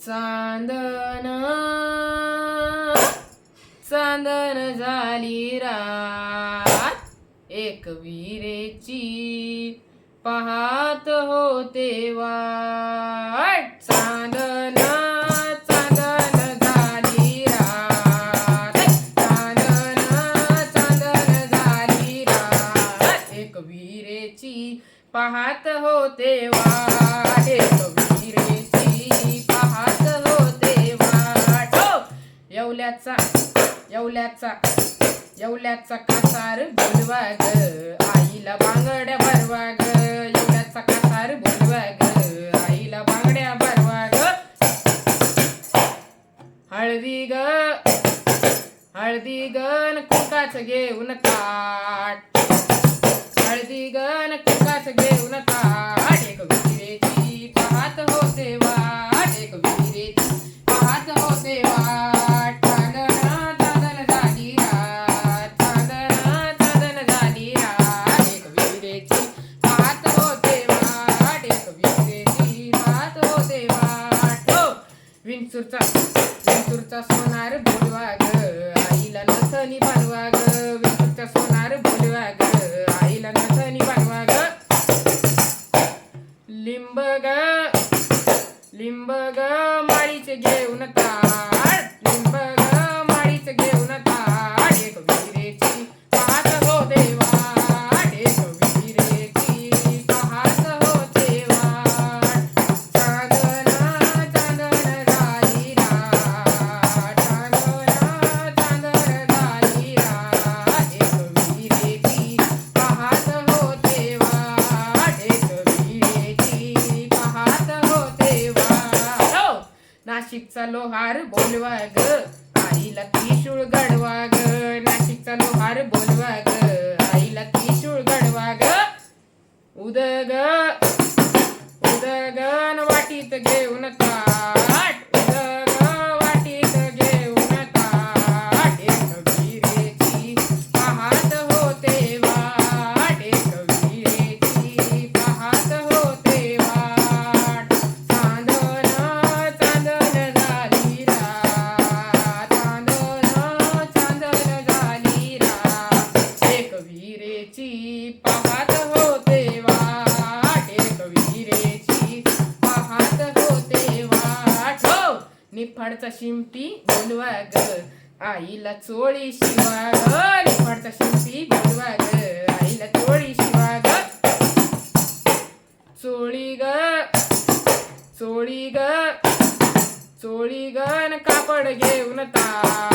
चांदन. चांदन झाली रात. एक विरेची पाहत होते वाट. चांदन चांदन झाली एक विरेची पाहत होते वाट. एक विरेची येवल्याचा येवल्याचा येवल्याचा कासार बोलवा ग आईला बांगड्या भरवा ग येवल्याचा कासार बोलवा ग आईला बांगड्या भरवा ग हळदी ग हळदी गण कुंकाच घेऊन ताट हळदी गण कुंकाच घेऊन विंचूरचा विंचूरचा सोनार बोलवा ग आईला नथनी बनवा ग विंचूरचा सोनार बोलवा ग आईला नथनी बनवा ग लिंब ग लिंब ग माळीचे घेऊन नाशिकचा लोहार बोलवा ग आईला त्रिशूळ गडवा ग नाशिकचा लोहार बोलवा ग आईला त्रिशूळ गडवा ग उदग. उदगन वाटीत घेऊन निफाडचा शिंपी बोलवा ग आईला चोळी शिवा ग निफाडचा शिंपी बोलवा ग आईला चोळी शिवा ग चोळी ग चोळी ग चोळी गण कापड घेऊन ता